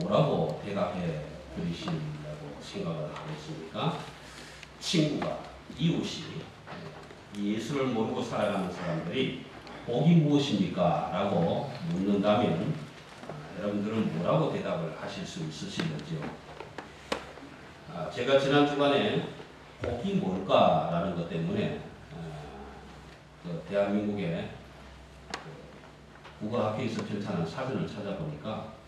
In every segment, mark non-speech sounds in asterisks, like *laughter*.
뭐라고 대답해 드리시려고 생각을 하겠습니까? 친구가 이웃이 예수를 모르고 살아가는 사람들이 복이 무엇입니까? 라고 묻는다면 여러분들은 뭐라고 대답을 하실 수 있으시는지요? 아, 제가 지난 주간에 복이 뭘까라는 것 때문에 그 대한민국의 그 국어학회에서 편찬한 사전을 찾아보니까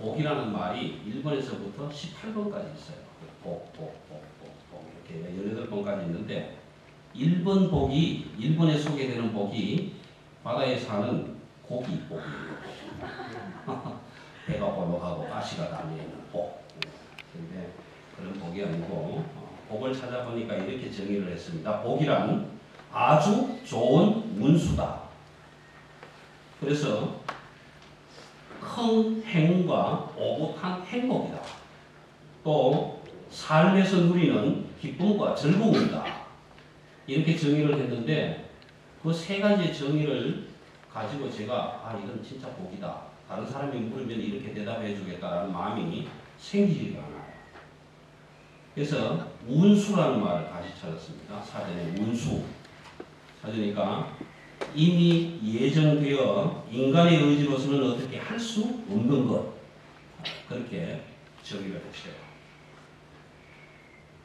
복이라는 말이 1번에서부터 18번까지 있어요. 복, 복, 복, 복, 복 이렇게 18번까지 있는데 1번 복이 1번에 소개되는 복이 바다에 사는 고기 복이에요. *laughs* 배가 볼록하고 가시가 달려있는 복. 근데 그런 복이 아니고 복을 찾아보니까 이렇게 정의를 했습니다. 복이란 아주 좋은 문수다. 그래서 큰 행운과 오붓한 행복이다. 또 삶에서 누리는 기쁨과 즐거움이다. 이렇게 정의를 했는데 그 세 가지 정의를 가지고 제가 아 이건 진짜 복이다. 다른 사람이 물으면 이렇게 대답해 주겠다라는 마음이 생기지가 않아요. 그래서 운수라는 말을 다시 찾았습니다. 사전에 운수. 찾으니까 이미 예정되어 인간의 의지로서는 어떻게 할 수 없는 것. 그렇게 정의를 했어요.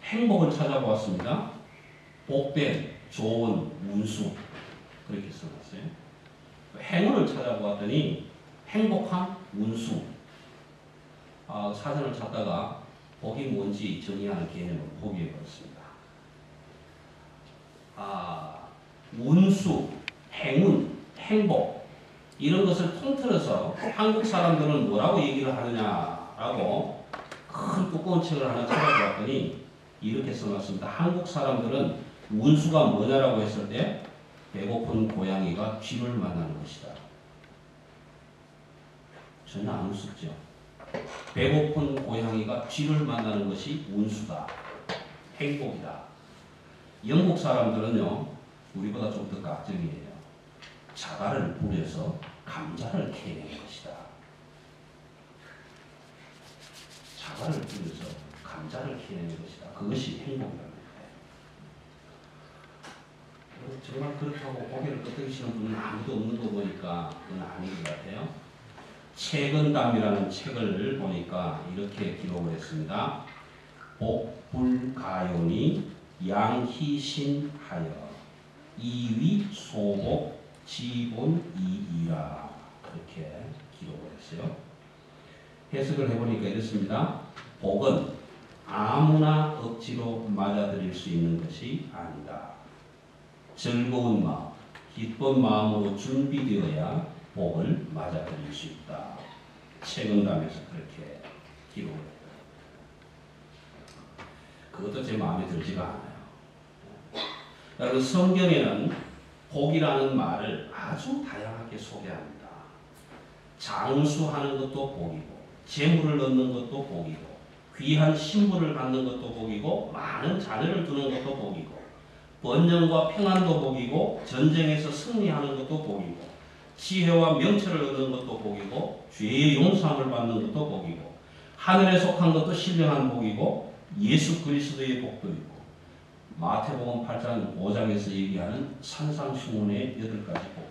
행복을 찾아보았습니다. 복된 좋은 운수. 그렇게 써놨어요. 행운을 찾아보았더니 행복한 운수. 아, 사전을 찾다가 복이 뭔지 정의하는 개념을 포기해버렸습니다. 아, 운수, 행운, 행복 이런 것을 통틀어서 한국 사람들은 뭐라고 얘기를 하느냐라고 큰 두꺼운 책을 하나 찾아보았더니 이렇게 써놨습니다. 한국 사람들은 운수가 뭐냐라고 했을 때 배고픈 고양이가 쥐를 만나는 것이다. 전혀 안 우습죠. 배고픈 고양이가 쥐를 만나는 것이 운수다. 행복이다. 영국 사람들은요, 우리보다 좀더 깍정이에요. 자갈을 뿌려서 감자를 캐내는 것이다. 자갈을 뿌려서 감자를 캐내는 것이다. 그것이 행복이라는 거예요. 정말 그렇다고 고개를 끄덕이시는 분은 아무도 없는 거 보니까 그건 아닌 것 같아요. 최근담이라는 책을 보니까 이렇게 기록을 했습니다. 복불가요니 양희신하여 이위 소복 지본이이라 그렇게 기록을 했어요. 해석을 해보니까 이렇습니다. 복은 아무나 억지로 맞아들일 수 있는 것이 아니다. 즐거운 마음, 기쁜 마음으로 준비되어야 복을 맞아들일 수 있다. 책임감에서 그렇게 기록을. 그것도 제 마음에 들지가 않아요. 여러분 성경에는 복이라는 말을 아주 다양하게 소개합니다. 장수하는 것도 복이고 재물을 얻는 것도 복이고 귀한 신분을 갖는 것도 복이고 많은 자녀를 두는 것도 복이고 번영과 평안도 복이고 전쟁에서 승리하는 것도 복이고 지혜와 명철을 얻는 것도 복이고 죄의 용서함을 받는 것도 복이고 하늘에 속한 것도 신령한 복이고 예수 그리스도의 복도 있고 마태복음 8장 5장에서 얘기하는 산상수훈의 여덟 가지 복.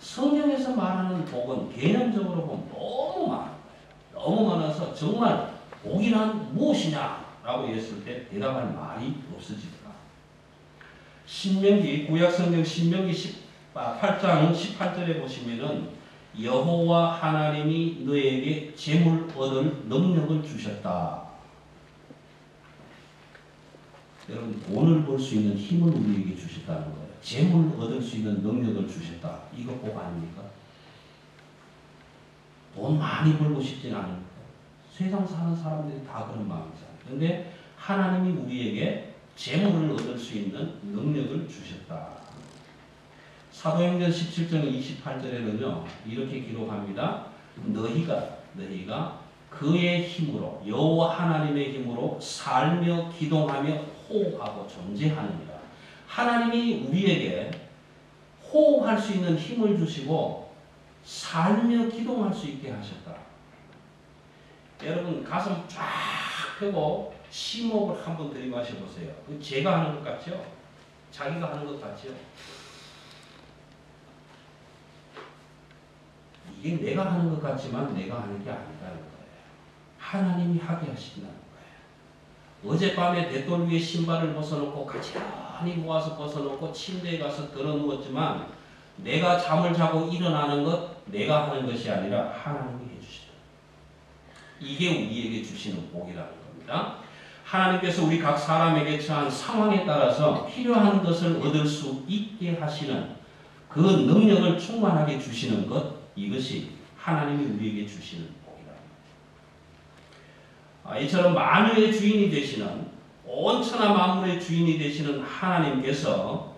성경에서 말하는 복은 개념적으로 보면 너무 많은 거예요. 너무 많아서 정말 복이란 무엇이냐 라고 했을 때 대답할 말이 없어지더라. 신명기 구약성경 신명기 8장 18절에 보시면은 여호와 하나님이 너에게 재물 얻을 능력을 주셨다. 여러분 돈을 벌 수 있는 힘을 우리에게 주셨다는 거예요. 재물 얻을 수 있는 능력을 주셨다. 이거 복 아닙니까? 돈 많이 벌고 싶진 않은 세상 사는 사람들이 다 그런 마음이잖아요. 그런데 하나님이 우리에게 재물을 얻을 수 있는 능력을 주셨다. 사도행전 17장 28절에는요 이렇게 기록합니다. 너희가 너희가 그의 힘으로 여호와 하나님의 힘으로 살며 기동하며 호흡하고 존재하느니라. 하나님이 우리에게 호흡할 수 있는 힘을 주시고 살며 기동할 수 있게 하셨다. 여러분 가슴 쫙 펴고 심호흡을 한번 들이마셔 보세요. 그 제가 하는 것 같죠? 자기가 하는 것 같죠? 이게 내가 하는 것 같지만 내가 하는 게 거예요. 하나님이 하게 거예요. 어젯밤에 대돌 위에 신발을 벗어놓고 가지런히 모아서 벗어놓고 침대에 가서 들어 누웠지만 내가 잠을 자고 일어나는 것 내가 하는 것이 아니라 하나님이 해주시다. 이게 우리에게 주시는 복이라는 겁니다. 하나님께서 우리 각 사람에게 처한 상황에 따라서 필요한 것을 얻을 수 있게 하시는 그 능력을 충만하게 주시는 것 이것이 하나님이 우리에게 주시는 복 아, 이처럼 만유의 주인이 되시는 온 천하 만물의 주인이 되시는 하나님께서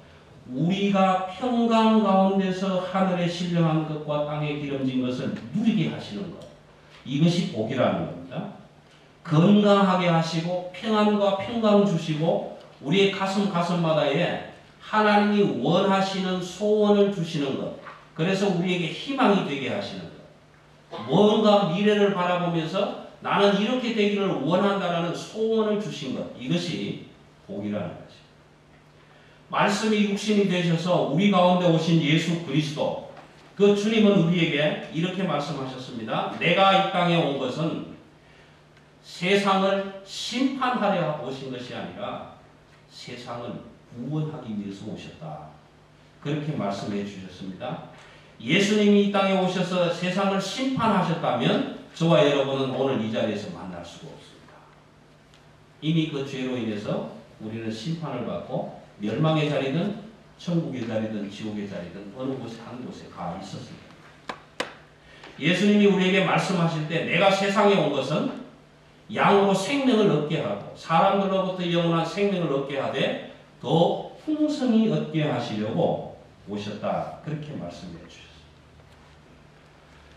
우리가 평강 가운데서 하늘에 신령한 것과 땅에 기름진 것을 누리게 하시는 것. 이것이 복이라는 겁니다. 건강하게 하시고 평안과 평강 주시고 우리의 가슴 가슴마다에 하나님이 원하시는 소원을 주시는 것. 그래서 우리에게 희망이 되게 하시는 것. 뭔가 미래를 바라보면서 나는 이렇게 되기를 원한다라는 소원을 주신 것 이것이 복이라는 것입니다. 말씀이 육신이 되셔서 우리 가운데 오신 예수 그리스도 그 주님은 우리에게 이렇게 말씀하셨습니다. 내가 이 땅에 온 것은 세상을 심판하려 오신 것이 아니라 세상을 구원하기 위해서 오셨다. 그렇게 말씀해 주셨습니다. 예수님이 이 땅에 오셔서 세상을 심판하셨다면 저와 여러분은 오늘 이 자리에서 만날 수가 없습니다. 이미 그 죄로 인해서 우리는 심판을 받고 멸망의 자리든 천국의 자리든 지옥의 자리든 어느 곳에 한 곳에 가 있었습니다. 예수님이 우리에게 말씀하실 때 내가 세상에 온 것은 양으로 생명을 얻게 하고 사람들로부터 영원한 생명을 얻게 하되 더 풍성히 얻게 하시려고 오셨다. 그렇게 말씀해 주셨습니다.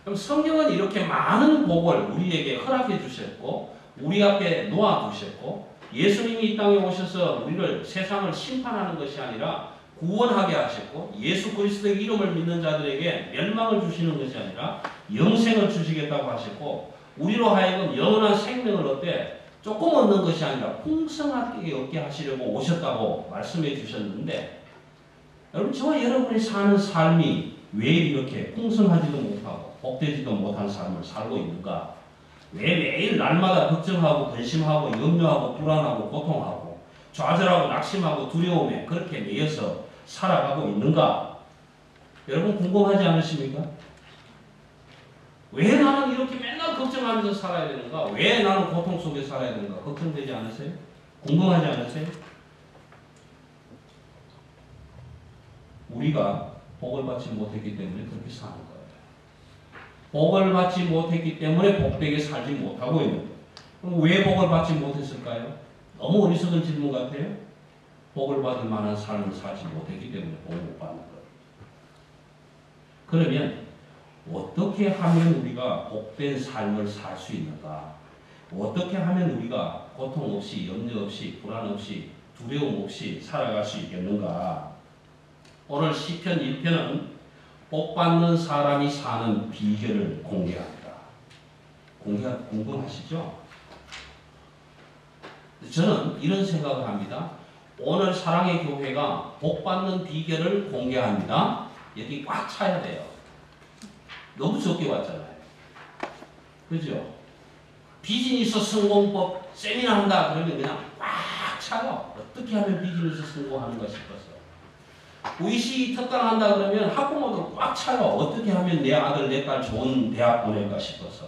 그럼 성경은 이렇게 많은 복을 우리에게 허락해 주셨고 우리 앞에 놓아 두셨고 예수님이 이 땅에 오셔서 우리를 세상을 심판하는 것이 아니라 구원하게 하셨고 예수 그리스도의 이름을 믿는 자들에게 멸망을 주시는 것이 아니라 영생을 주시겠다고 하셨고 우리로 하여금 영원한 생명을 얻되 조금 얻는 것이 아니라 풍성하게 얻게 하시려고 오셨다고 말씀해 주셨는데 여러분 저와 여러분이 사는 삶이 왜 이렇게 풍성하지도 못하고 복되지도 못한 삶을 살고 있는가 왜 매일 날마다 걱정하고 근심하고 염려하고 불안하고 고통하고 좌절하고 낙심하고 두려움에 그렇게 매여서 살아가고 있는가? 여러분 궁금하지 않으십니까? 왜 나는 이렇게 맨날 걱정하면서 살아야 되는가? 왜 나는 고통 속에 살아야 되는가? 걱정되지 않으세요? 궁금하지 않으세요? 우리가 복을 받지 못했기 때문에 그렇게 사는 거예요. 복을 받지 못했기 때문에 복되게 살지 못하고 있는 거예요. 그럼 왜 복을 받지 못했을까요? 너무 어리석은 질문 같아요. 복을 받을 만한 삶을 살지 못했기 때문에 복을 못 받는 거예요. 그러면 어떻게 하면 우리가 복된 삶을 살 수 있는가? 어떻게 하면 우리가 고통 없이, 염려 없이, 불안 없이, 두려움 없이 살아갈 수 있겠는가? 오늘 시편 1편은 복 받는 사람이 사는 비결을 공개합니다. 공개 궁금하시죠? 저는 이런 생각을 합니다. 오늘 사랑의 교회가 복 받는 비결을 공개합니다. 여기 꽉 차야 돼요. 너무 적게 왔잖아요. 그죠? 비즈니스 성공법 세미나 한다 그러면 그냥 꽉 차요. 어떻게 하면 비즈니스 성공하는가 싶어서. VC 특강한다 그러면 학부모들 꽉 차요. 어떻게 하면 내 아들, 내 딸 좋은 대학 보낼까 싶어서.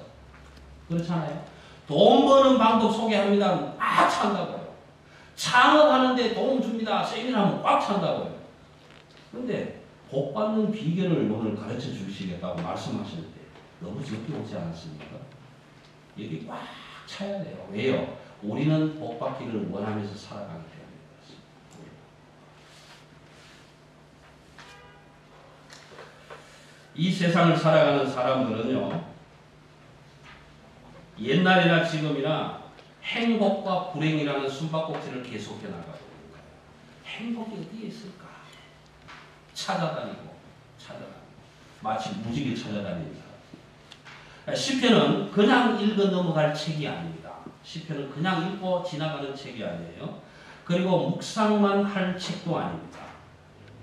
그렇잖아요. 돈 버는 방법 소개합니다. 꽉 찬다고요. 창업하는데 도움 줍니다. 세미나하면 꽉 찬다고요. 그런데 복 받는 비결을 오늘 가르쳐 주시겠다고 말씀하시는데 너무 적게 오지 않았습니까? 여기 꽉 차야 돼요. 왜요? 우리는 복 받기를 원하면서 살아가기 때문에. 이 세상을 살아가는 사람들은요, 옛날이나 지금이나 행복과 불행이라는 숨바꼭질을 계속해 나가고. 행복이 어디에 있을까? 찾아다니고, 찾아다니고. 마치 무지개 사람. 시편은 그냥 읽어 넘어갈 책이 아닙니다. 시편은 그냥 읽고 지나가는 책이 아니에요. 그리고 묵상만 할 책도 아닙니다.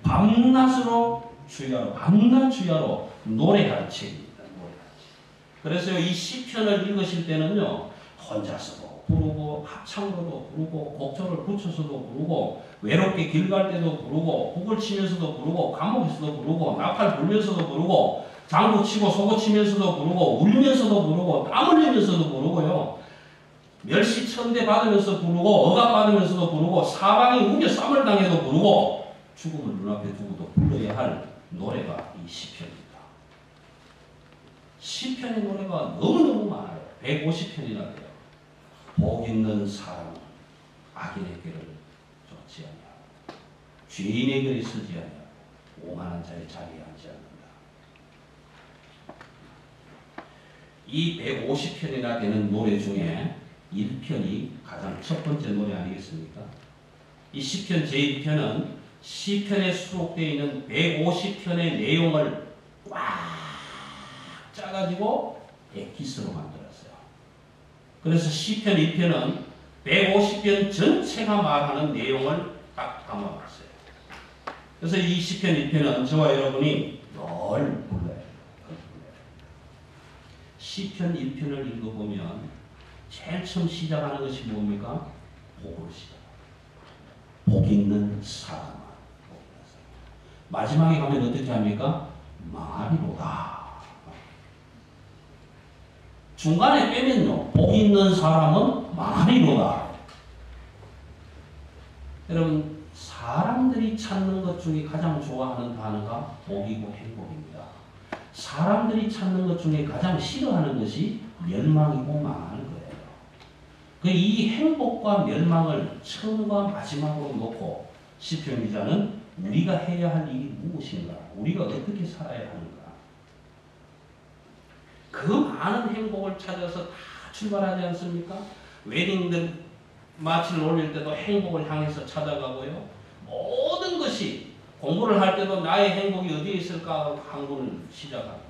밤낮으로 주야로 밤낮 주야로 노래할 책입니다. 노래할 책. 그래서 이 시편을 읽으실 때는요. 혼자서도 부르고 합창으로도 부르고 곡조를 붙여서도 부르고 외롭게 길 갈 때도 부르고 북을 치면서도 부르고 감옥에서도 부르고 나팔 불면서도 부르고 장구 치고 소고 치면서도 부르고 울면서도 부르고 땀 흘리면서도 부르고요. 멸시 천대 받으면서 부르고 억압 받으면서도 부르고 사방이 우겨 쌈을 당해도 부르고 죽음을 눈앞에 두고도 불러야 할 노래가 이 시편입니다. 시편의 노래가 너무너무 많아요. 150편이나 돼요. 복 있는 사람은 악인의 길을 쫓지 아니하고 죄인의 길에 서지 아니하고 오만한 자의 자리에 앉지 않는다. 이 150편이나 되는 노래 중에 1편이 가장 첫 번째 노래 아니겠습니까? 이 시편 제1편은 시편에 수록되어 있는 150편의 내용을 꽉 짜가지고 엑기스로 만들었어요. 그래서 시편 1편은 150편 전체가 말하는 내용을 딱 담아봤어요. 그래서 이 시편 1편은 저와 여러분이 늘 불러요. 시편 1편을 읽어보면 제일 처음 시작하는 것이 뭡니까? 복으로 시작. 복 있는 사람. 마지막에 가면 어떻게 합니까? 말이로다. 중간에 빼면요. 복 있는 사람은 말이로다. 여러분 사람들이 찾는 것 중에 가장 좋아하는 단어가 복이고 행복입니다. 사람들이 찾는 것 중에 가장 싫어하는 것이 멸망이고 망하는 거예요. 그 이 행복과 멸망을 처음과 마지막으로 놓고 시편 기자는 우리가 해야 할 일이 무엇인가? 우리가 어떻게 살아야 하는가? 그 많은 행복을 찾아서 다 출발하지 않습니까? 웨딩들 마치를 올릴 때도 행복을 향해서 찾아가고요. 모든 것이 공부를 할 때도 나의 행복이 어디에 있을까 항문을 시작하고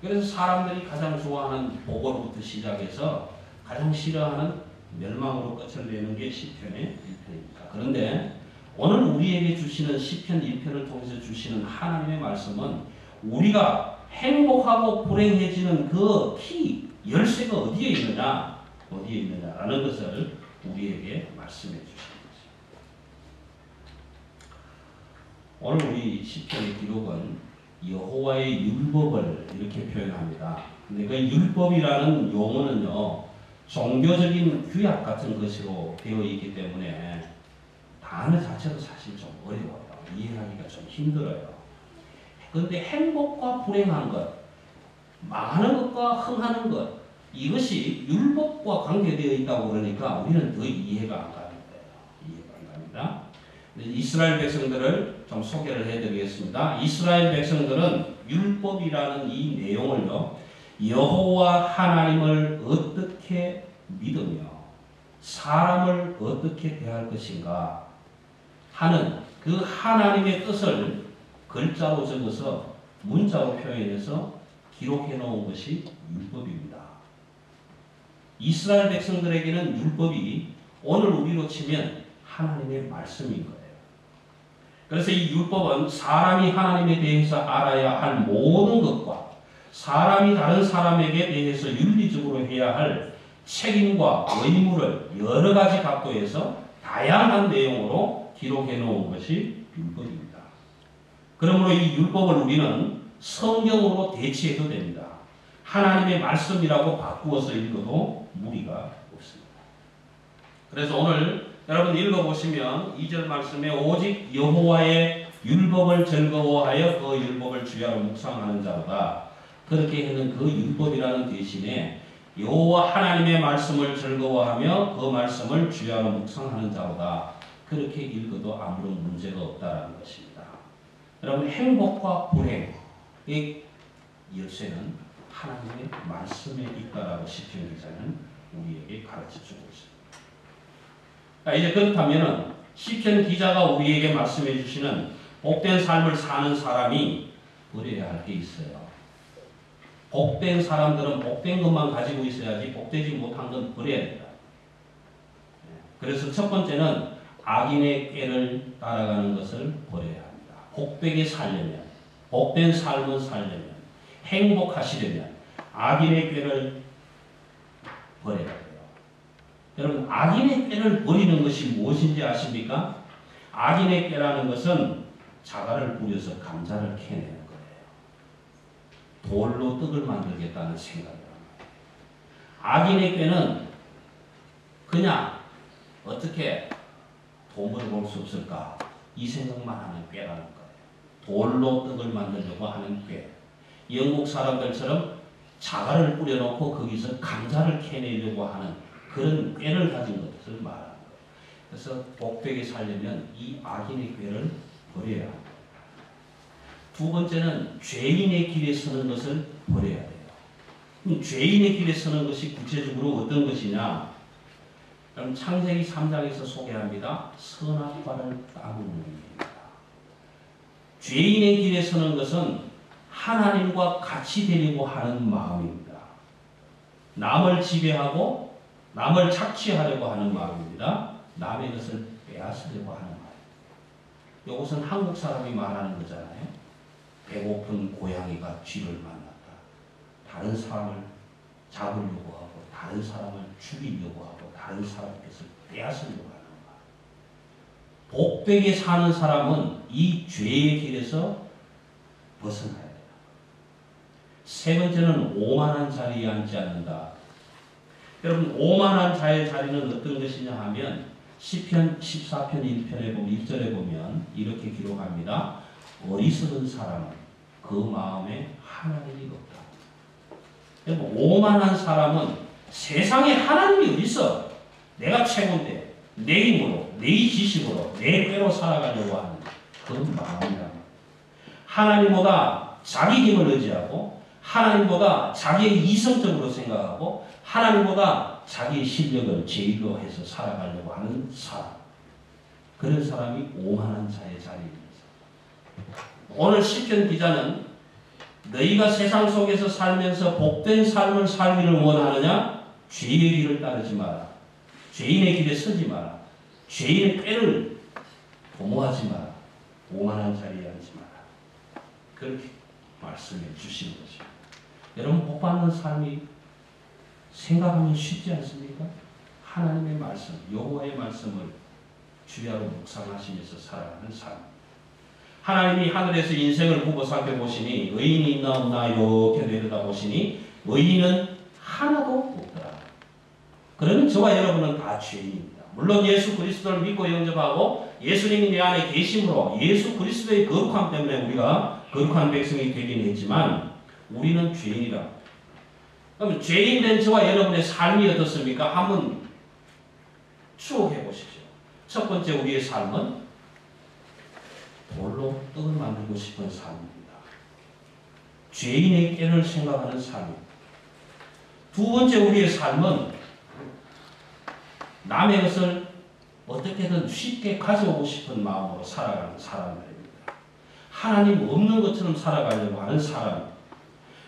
그래서 사람들이 가장 좋아하는 복으로부터 시작해서 가장 싫어하는 멸망으로 끝을 내는 게 시편의 1편입니다. 그런데 오늘 우리에게 주시는 시편 1편을 통해서 주시는 하나님의 말씀은 우리가 행복하고 불행해지는 그 키, 열쇠가 어디에 있느냐, 어디에 있느냐라는 것을 우리에게 말씀해 주시는 거죠. 오늘 우리 시편의 기록은 여호와의 율법을 이렇게 표현합니다. 근데 그 율법이라는 용어는요, 종교적인 규약 같은 것으로 되어 있기 때문에 단어 자체도 사실 좀 어려워요. 이해하기가 좀 힘들어요. 그런데 행복과 불행한 것, 망하는 것과 흥하는 것, 이것이 율법과 관계되어 있다고 그러니까 우리는 더 이해가 안 가는 거예요. 이해가 안 갑니다. 이스라엘 백성들을 좀 소개를 해드리겠습니다. 이스라엘 백성들은 율법이라는 이 내용을요, 여호와 하나님을 어떻게 믿으며 사람을 어떻게 대할 것인가 하는 그 하나님의 뜻을 글자로 적어서 문자로 표현해서 기록해 놓은 것이 율법입니다. 이스라엘 백성들에게는 율법이 오늘 우리로 치면 하나님의 말씀인 거예요. 그래서 이 율법은 사람이 하나님에 대해서 알아야 할 모든 것과 사람이 다른 사람에게 대해서 윤리적으로 해야 할 책임과 의무를 여러 가지 각도에서 다양한 내용으로 기록해 놓은 것이 율법입니다. 그러므로 이 율법을 우리는 성경으로 대치해도 됩니다. 하나님의 말씀이라고 바꾸어서 읽어도 무리가 없습니다. 그래서 오늘 여러분 읽어보시면 2절 말씀에 오직 여호와의 율법을 즐거워하여 그 율법을 주야로 묵상하는 자보다 그렇게 하는 그 율법이라는 대신에 여호와 하나님의 말씀을 즐거워하며 그 말씀을 주야로 묵상하는 자보다 그렇게 읽어도 아무런 문제가 없다는 것입니다. 여러분 행복과 불행의 열쇠는 하나님의 말씀에 있다라고 시편 기자는 우리에게 가르쳐주고 있습니다. 자, 이제 그렇다면 시편 기자가 우리에게 말씀해 주시는 복된 삶을 사는 사람이 버려야 할 게 있어요. 복된 사람들은 복된 것만 가지고 있어야지 복되지 못한 건 버려야 된다. 그래서 첫 번째는 악인의 꾀를 따라가는 것을 버려야 합니다. 복되게 살려면, 복된 삶을 살려면, 행복하시려면 악인의 꾀를 버려야 돼요. 여러분, 악인의 꾀를 버리는 것이 무엇인지 아십니까? 악인의 꾀라는 것은 자갈을 뿌려서 감자를 캐내는 거예요. 돌로 떡을 만들겠다는 생각이란 말이에요. 악인의 꾀는 그냥 어떻게 돈을 벌 수 없을까? 이 생각만 하는 꾀라는 거예요. 돌로 떡을 만들려고 하는 꾀. 영국 사람들처럼 자갈을 뿌려놓고 거기서 감자를 캐내려고 하는 그런 꾀를 가진 것을 말하는 거예요. 그래서 복되게 살려면 이 악인의 꾀를 버려야 합니다. 두 번째는 죄인의 길에 서는 것을 버려야 돼요. 죄인의 길에 서는 것이 구체적으로 어떤 것이냐? 그럼 창세기 3장에서 소개합니다. 선악과를 따먹는 일입니다. 죄인의 길에 서는 것은 하나님과 같이 되려고 하는 마음입니다. 남을 지배하고 남을 착취하려고 하는 마음입니다. 남의 것을 빼앗으려고 하는 마음. 이것은 한국 사람이 말하는 거잖아요. 배고픈 고양이가 쥐를 만났다. 다른 사람을 잡으려고 하고 다른 사람을 죽이려고 하고 다른 것을 빼앗으려고 하는 말. 복되게 사는 사람은 이 죄의 길에서 벗어나야 돼요. 세 번째는 오만한 자리에 앉지 않는다. 여러분 오만한 자의 자리는 어떤 것이냐 하면 시편 14편 1편에 보면 1절에 보면 이렇게 기록합니다. 어리석은 사람은 그 마음에 하나님이 없다. 오만한 사람은 세상에 하나님이 어디 있어? 내가 최고인데 내 힘으로 내 지식으로 내 꾀로 살아가려고 하는 그 마음이다. 하나님보다 자기 힘을 의지하고 하나님보다 자기의 이성적으로 생각하고 하나님보다 자기의 실력을 제일로 해서 살아가려고 하는 사람. 그런 사람이 오만한 자의 자리입니다. 오늘 시편 기자는 너희가 세상 속에서 살면서 복된 삶을 살기를 원하느냐? 죄의 길을 따르지 마라. 죄인의 길에 서지 마라. 죄인의 꾀를 도모하지 마라. 오만한 자리에 앉지 마라. 그렇게 말씀해 주신 거죠. 여러분 복 받는 삶이 생각하면 쉽지 않습니까? 하나님의 말씀, 여호와의 말씀을 주야로 묵상하시면서 살아가는 삶. 하나님이 하늘에서 인생을 보고 살펴보시니 의인이 있나 없나 이렇게 내려다보시니 의인은 하나도. 그러면 저와 여러분은 다 죄인입니다. 물론 예수 그리스도를 믿고 영접하고 예수님이 내 안에 계심으로 예수 그리스도의 거룩함 때문에 우리가 거룩한 백성이 되긴 했지만 우리는 죄인이다. 그럼 죄인 된 저와 여러분의 삶이 어떻습니까? 한번 추억해 보십시오. 첫 번째 우리의 삶은 돌로 떡을 만들고 싶은 삶입니다. 죄인의 깨를 생각하는 삶입니다. 두 번째 우리의 삶은 남의 것을 어떻게든 쉽게 가져오고 싶은 마음으로 살아가는 사람들입니다. 하나님 없는 것처럼 살아가려고 하는 사람.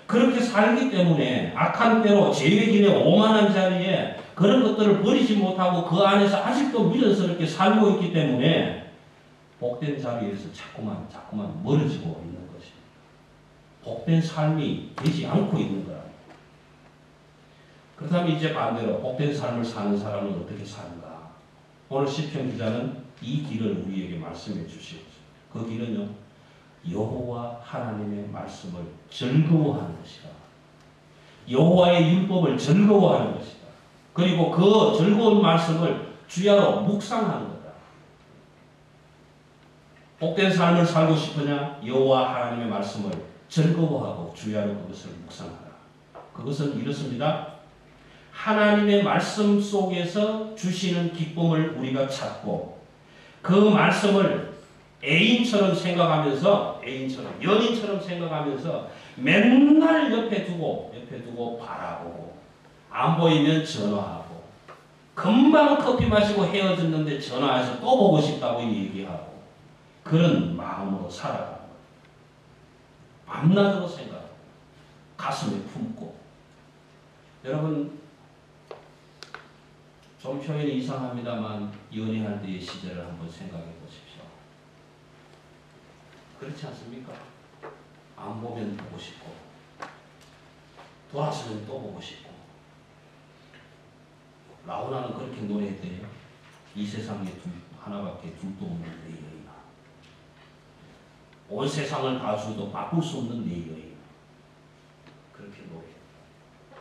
그렇게 살기 때문에 악한 때로 죄의 길에 오만한 자리에 그런 것들을 버리지 못하고 그 안에서 아직도 미련스럽게 살고 있기 때문에 복된 자리에서 자꾸만 자꾸만 멀어지고 있는 것입니다. 복된 삶이 되지 않고 있는 거라. 그렇다면 이제 반대로 복된 삶을 사는 사람은 어떻게 사는가? 오늘 시편 기자는 이 길을 우리에게 말씀해 주시옵소서. 그 길은요. 여호와 하나님의 말씀을 즐거워하는 것이다. 여호와의 율법을 즐거워하는 것이다. 그리고 그 즐거운 말씀을 주야로 묵상하는 거다. 복된 삶을 살고 싶으냐? 여호와 하나님의 말씀을 즐거워하고 주야로 그것을 묵상하라. 그것은 이렇습니다. 하나님의 말씀 속에서 주시는 기쁨을 우리가 찾고 그 말씀을 애인처럼 생각하면서 애인처럼 연인처럼 생각하면서 맨날 옆에 두고 옆에 두고 바라보고 안 보이면 전화하고 금방 커피 마시고 헤어졌는데 전화해서 또 보고 싶다고 얘기하고 그런 마음으로 살아가는 거예요. 밤낮으로 생각하고 가슴에 품고 여러분 좀 표현이 이상합니다만 연애할 때의 시절을 한번 생각해 보십시오. 그렇지 않습니까? 안 보면 보고 싶고 돌아서면 또 보고 싶고 라우나는 그렇게 노래했대요. 이 세상에 둘, 하나밖에 둘도 없는 내 여인아. 온 세상을 다 줘도 바꿀 수 없는 내 여인. 그렇게 노래.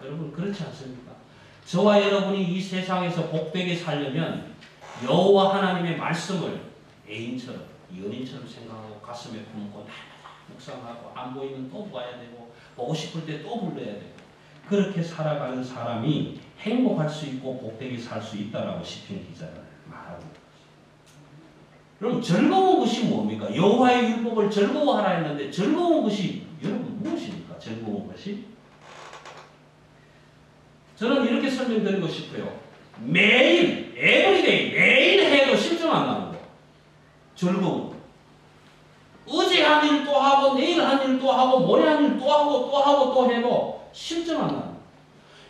여러분 그렇지 않습니까? 저와 여러분이 이 세상에서 복되게 살려면 여호와 하나님의 말씀을 애인처럼 연인처럼 생각하고 가슴에 품고 묵상하고 안 보이면 또 봐야 되고 보고 싶을 때 또 불러야 되고 그렇게 살아가는 사람이 행복할 수 있고 복되게 살 수 있다라고 시편 기자가 말하고. 그럼 즐거운 것이 뭡니까? 여호와의 율법을 즐거워하라 했는데 즐거운 것이 여러분 무엇입니까? 즐거운 것이 저는 이렇게 설명드리고 싶어요. 매일 에브리데이 매일 해도 실증 안 나는 거. 즐거운 거. 어제 한 일 또 하고 내일 한 일 또 하고 모레 한 일 또 하고 또 하고 또 해도 실증 안 나는 거.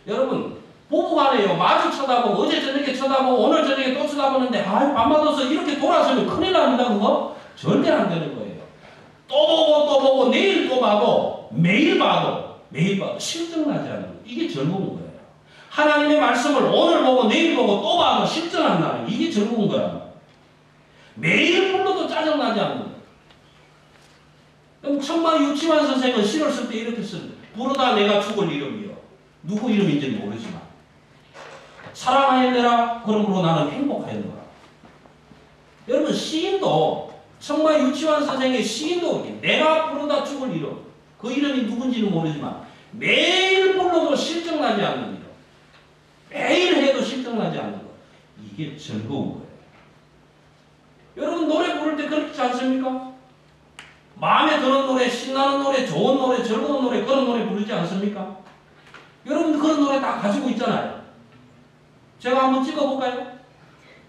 여러분 부부간에요. 마주 쳐다보고 어제 저녁에 쳐다보고 오늘 저녁에 또 쳐다보는데 아유 밤맞아서 이렇게 돌아서면 큰일 납니다 그거. 절대 안 되는 거예요. 또 보고 또 보고 내일 또 봐도 매일 봐도 매일 봐도 실증 나지 않는 거. 이게 즐거운 거예요. 하나님의 말씀을 오늘 보고 내일 보고 또 봐도 나는 이게 즐거운 거야. 매일 불러도 짜증나지 않는 거. 그럼 천만 유치원 선생은 시를 쓸 때 이렇게 씁니다. 부르다 내가 죽을 이름이요. 누구 이름인지는 모르지만. 사랑하였느라 그러므로 나는 행복하였노라. 여러분 시인도 천만 유치원 선생의 시인도 내가 부르다 죽을 이름. 그 이름이 누군지는 모르지만 매일 불러도 실증나지 않는. 매일 해도 실증나지 않는 것. 이게 즐거운 거예요. 여러분 노래 부를 때 그렇지 않습니까? 마음에 드는 노래, 신나는 노래, 좋은 노래, 즐거운 노래 그런 노래 부르지 않습니까? 여러분 그런 노래 다 가지고 있잖아요. 제가 한번 찍어볼까요?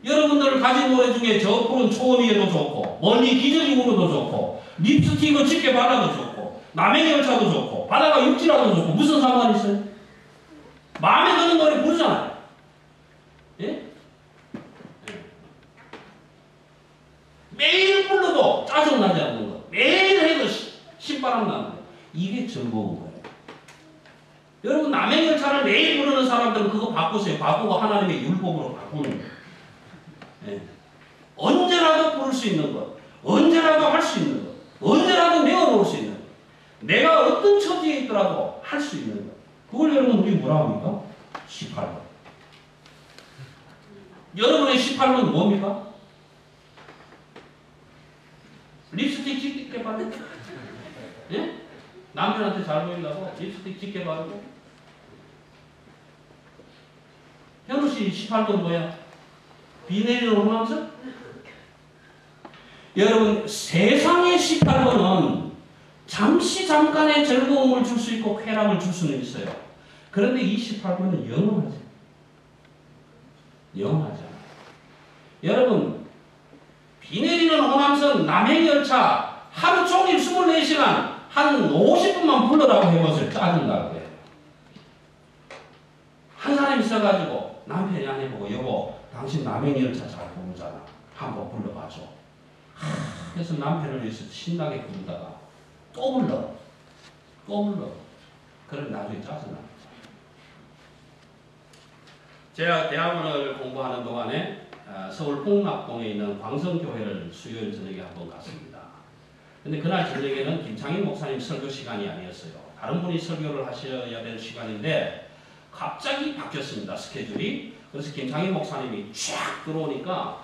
여러분들 가진 노래 중에 저 푸른 초원위에도 좋고 멀리 기저귀 울어도 좋고 립스틱을 짙게 발라도 좋고 남의 열차도 좋고 바다가 육지라도 좋고 무슨 상관이 있어요? 마음에 드는 노래 부르잖아요. 예? 매일 불러도 짜증나지 않는 거. 매일 해도 시- 신바람 나는 거. 이게 즐거운 거예요. 여러분 남의 열차를 매일 부르는 사람들은 그거 바꾸세요. 바꾸고 하나님의 율법으로 바꾸는 거예요. 예. 언제라도 부를 수 있는 것. 언제라도 할 수 있는 것. 언제라도 내어놓을 수 있는 것. 내가 어떤 처지에 있더라도 할 수 있는 것. 그걸 여러분 우리 뭐라 합니까? 18번. 여러분의 18번 뭡니까? 립스틱 짙게 바르고 예? 남편한테 잘 보인다고 립스틱 짙게 바르고 현우 씨 18번 뭐야? 비 내리는 호남선? 여러분 세상의 18번은 잠시 잠깐의 즐거움을 줄 수 있고 쾌락을 줄 수는 있어요. 그런데 이 18번은 영원하죠. 영원하잖아요. 여러분 비 내리는 호남선 남행열차 하루 종일 24시간 한 50분만 불러라고 해보세요. 짜증나고 해요. 한 사람 있어가지고 남편이 안 해보고 여보 당신 남행열차 잘 부르잖아. 한번 불러봐줘. 하, 그래서 남편을 위해서 신나게 부르다가 또 불러. 또 불러. 그럼 나중에 짜증나. 제가 대학원을 공부하는 동안에 아, 서울 홍락동에 있는 광성교회를 수요일 저녁에 한번 갔습니다. 근데 그날 저녁에는 김창인 목사님 설교 시간이 아니었어요. 다른 분이 설교를 하셔야 될 시간인데 갑자기 바뀌었습니다. 스케줄이. 그래서 김창인 목사님이 쫙 들어오니까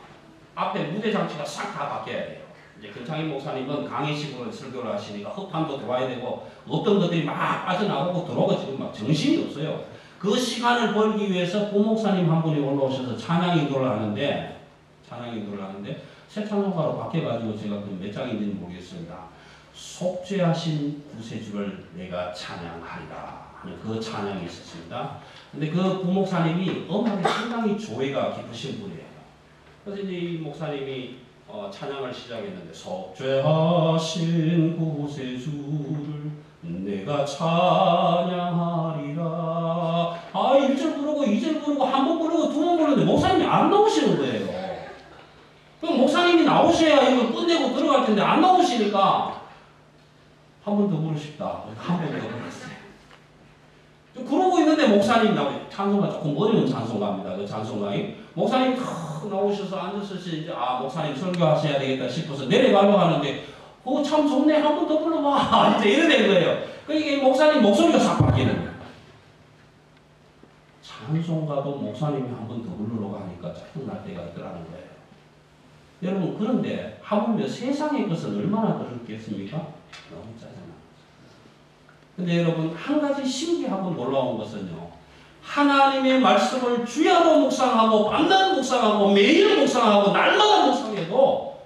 앞에 무대 장치가 싹 다 바뀌어야 돼요. 이제 김창인 목사님은 강의식으로 설교를 하시니까 흡판도 들어와야 되고 어떤 것들이 막 빠져나오고 들어오고 지금 막 정신이 없어요. 그 시간을 벌기 위해서 부목사님 한 분이 올라오셔서 찬양 인도를 하는데 찬양 인도를 하는데 새 찬송가로 바뀌어가지고 제가 그 몇 장인지는 모르겠습니다. 속죄하신 구세주를 내가 찬양하리라 하는 그 찬양이 있었습니다. 근데 그 부목사님이 음악에 상당히 조예가 깊으신 분이에요. 그래서 이제 이 목사님이 어, 찬양을 시작했는데 속죄하신 구세주를 내가 찬양하리라. 아, 1절 부르고 2절 부르고 한 번 부르고 두 번 부르는데 목사님이 안 나오시는 거예요. 그럼 목사님이 나오셔야 이거 끝내고 들어갈 텐데 안 나오시니까 한 번 더 부르십다. 한 번 더 불렀어요. 좀 그러고 있는데 목사님 나오요 찬송가 조금 어려운 찬송가입니다. 그 찬송가이 목사님 탁 나오셔서 앉아서 이제 아 목사님 설교하셔야 되겠다 싶어서 내려가려고 하는데 그거 참 좋네 한 번 더 불러봐 *laughs* 이제 이래 된 거예요. 그러니까 목사님 목소리가 싹 바뀌는. 찬송가도 목사님이 한 번 더 부르려고 하니까 짜증날 때가 있더라는 거예요. 여러분 그런데 하물며 세상의 것은 얼마나 그렇겠습니까? 너무 짜증나. 근데 여러분 한 가지 신기하고 놀라운 것은요. 하나님의 말씀을 주야로 묵상하고 밤낮 묵상하고 매일 묵상하고 날마다 묵상해도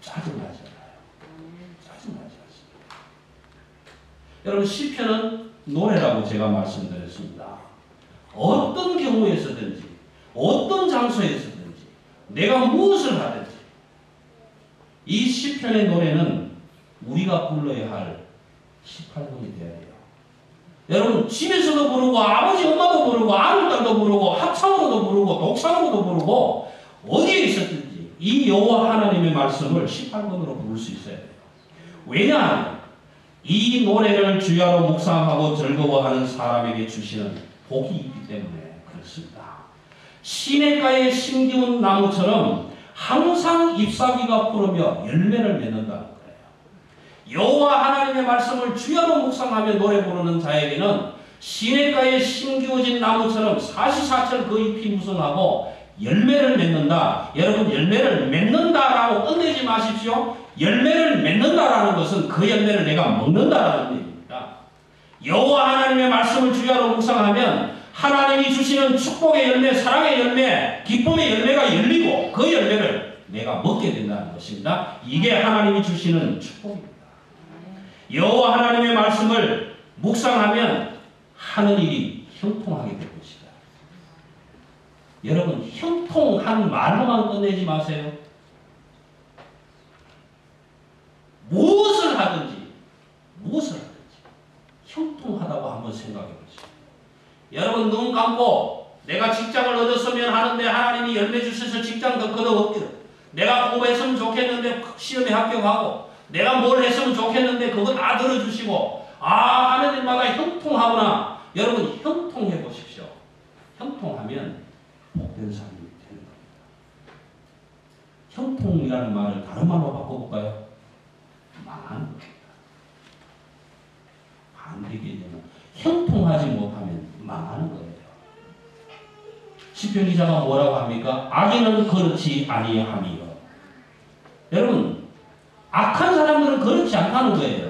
짜증나지 않아요. 짜증나지 않습니다. 여러분 시편은 노래라고 제가 말씀드렸습니다. 어떤 경우에서든지 어떤 장소에서든지 내가 무엇을 하든지 이 시편의 노래는 우리가 불러야 할 18분이 되어야 돼요. 여러분 집에서도 부르고 아버지 엄마도 부르고 아들 딸도 부르고 합창으로도 부르고 독창으로도 부르고 어디에 있었든지 이 여호와 하나님의 말씀을 18번으로 부를 수 있어야 돼요. 왜냐하면 이 노래를 주야로 묵상하고 즐거워하는 사람에게 주시는 복이 있기 때문에 그렇습니다. 시냇가에 심기운 나무처럼 항상 잎사귀가 푸르며 열매를 맺는다는 여호와 하나님의 말씀을 주야로 묵상하며 노래 부르는 자에게는 시냇가에 심기워진 나무처럼 사시사철 그 잎이 무성하고 열매를 맺는다. 여러분 열매를 맺는다라고 끝내지 마십시오. 열매를 맺는다라는 것은 그 열매를 내가 먹는다라는 얘기입니다. 여호와 하나님의 말씀을 주야로 묵상하면 하나님이 주시는 축복의 열매, 사랑의 열매, 기쁨의 열매가 열리고 그 열매를 내가 먹게 된다는 것입니다. 이게 하나님이 주시는 축복입니다. 여호와 하나님의 말씀을 묵상하면 하는 일이 형통하게 될 것이다. 여러분 형통한 말로만 끝내지 마세요. 무엇을 하든지 무엇을 하든지 형통하다고 한번 생각해 보세요. 여러분 눈 감고 내가 직장을 얻었으면 하는데 하나님이 열매 주셔서 직장 더 거둬 얻기를 내가 공부했으면 좋겠는데 시험에 합격하고 내가 뭘 했으면 좋겠는데 그거 다 들어주시고 아 하는 일마다 형통하구나. 여러분 형통해 보십시오. 형통하면 복된 삶이 되는 겁니다. 형통이라는 말을 다른 말로 바꿔볼까요? 망하는 겁니다. 반대 개념은 형통하지 못하면 망하는 거예요. 시편 기자가 뭐라고 합니까? 악인은 그렇지 아니함이요. 여러분 그렇지 않다는 거예요.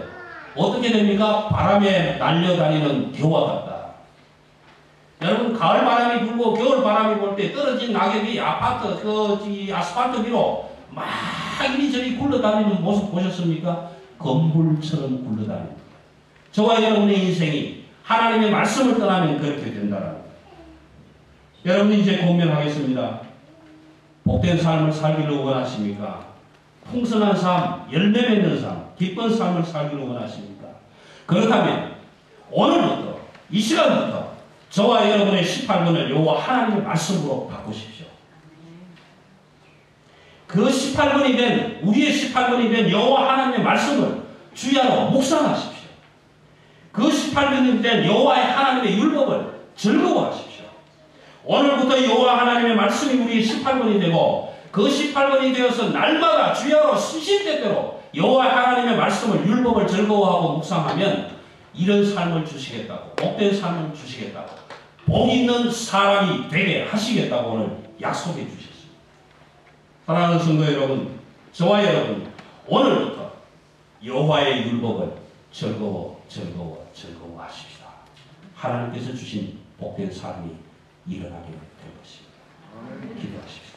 어떻게 됩니까? 바람에 날려다니는 겨와 같다. 여러분 가을 바람이 불고 겨울 바람이 불 때 떨어진 낙엽이 아파트 그 아스팔트 위로 막 이리저리 굴러다니는 모습 보셨습니까? 건물처럼 굴러다닙니다. 저와 여러분의 인생이 하나님의 말씀을 떠나면 그렇게 된다는. 여러분 이제 고민하겠습니다. 복된 삶을 살기를 원하십니까? 풍성한 삶, 열매 맺는 삶, 기쁜 삶을 살기를 원하십니까? 그렇다면 오늘부터 이 시간부터 저와 여러분의 18분을 여호와 하나님의 말씀으로 바꾸십시오. 그 18분이 된 우리의 18분이 된 여호와 하나님의 말씀을 주야로 묵상하십시오. 그 18분이 된 여호와의 하나님의 율법을 즐거워하십시오. 오늘부터 여호와 하나님의 말씀이 우리의 18분이 되고 그 18번이 되어서 날마다 주야로 수십대대로 여호와 하나님의 말씀을 율법을 즐거워하고 묵상하면 이런 삶을 주시겠다고 복된 삶을 주시겠다고 복 있는 사람이 되게 하시겠다고 오늘 약속해 주셨습니다. 사랑하는 성도 여러분, 저와 여러분 오늘부터 여호와의 율법을 즐거워 즐거워 즐거워 하십시다. 하나님께서 주신 복된 삶이 일어나게 될 것입니다. 기도하십시오.